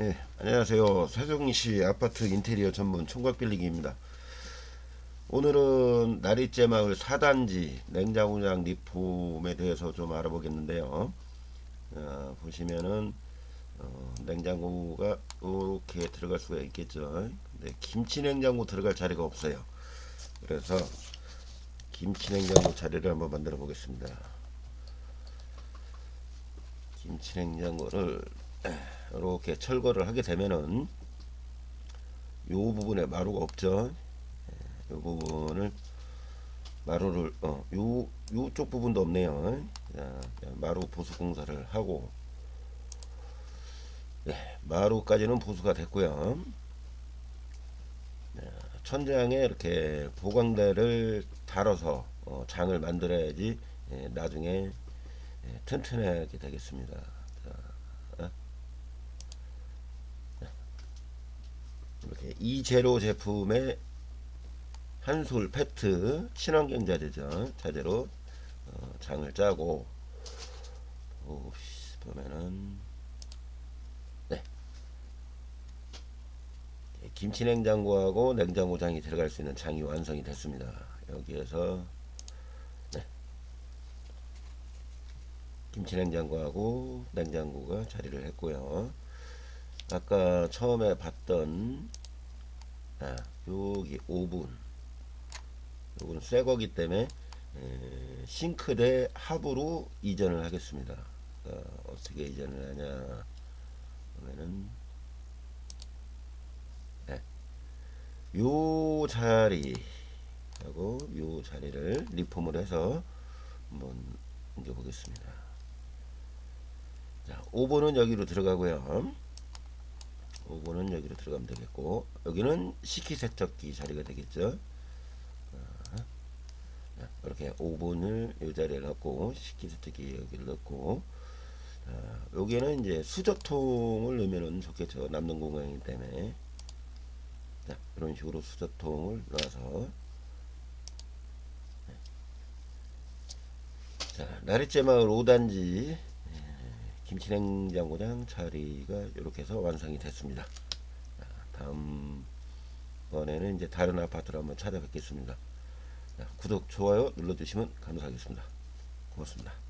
예, 안녕하세요. 세종시 아파트 인테리어 전문 총각 빌리기입니다. 오늘은 나리째 마을 4단지 냉장고장 리폼에 대해서 좀 알아보겠는데요. 어, 보시면은 어, 냉장고가 이렇게 들어갈 수가 있겠죠. 근데 김치 냉장고 들어갈 자리가 없어요. 그래서 김치 냉장고 자리를 한번 만들어 보겠습니다. 김치 냉장고를 이렇게 철거를 하게 되면은 요 부분에 마루가 없죠. 예, 요 부분을 마루를 어, 요 요쪽 부분도 없네요. 자, 마루 보수 공사를 하고 네, 마루까지는 보수가 됐고요. 자, 천장에 이렇게 보강대를 달아서 어, 장을 만들어야지 예, 나중에 예, 튼튼하게 되겠습니다. 자, 이제로 제품의 한솔 페트 친환경 자재죠 자재로 어, 장을 짜고 오, 보면은 네 김치 냉장고하고 냉장고장이 들어갈 수 있는 장이 완성이 됐습니다. 여기에서 네. 김치 냉장고하고 냉장고가 자리를 했고요. 아까 처음에 봤던 아, 여기 오븐. 요건 새 거기 때문에 에, 싱크대 합으로 이전을 하겠습니다. 어, 어떻게 이전을 하냐. 그러면은 네. 요 자리. 하고 요 자리를 리폼을 해서 한번 옮겨 보겠습니다. 자 오븐은 여기로 들어가고요 5번은 여기로 들어가면 되겠고 여기는 식기세척기 자리가 되겠죠? 아, 이렇게 5번을 이 자리에 넣고 식기세척기 여기를 넣고 자, 여기는 이제 수저통을 넣으면 좋겠죠 남는 공간이기 때문에. 자, 이런 식으로 수저통을 넣어서. 네. 자 나리째 마을 5단지 김치냉장고장 자리가 이렇게 해서 완성이 됐습니다. 자, 다음 번에는 이제 다른 아파트로 한번 찾아뵙겠습니다. 자, 구독, 좋아요 눌러주시면 감사하겠습니다. 고맙습니다.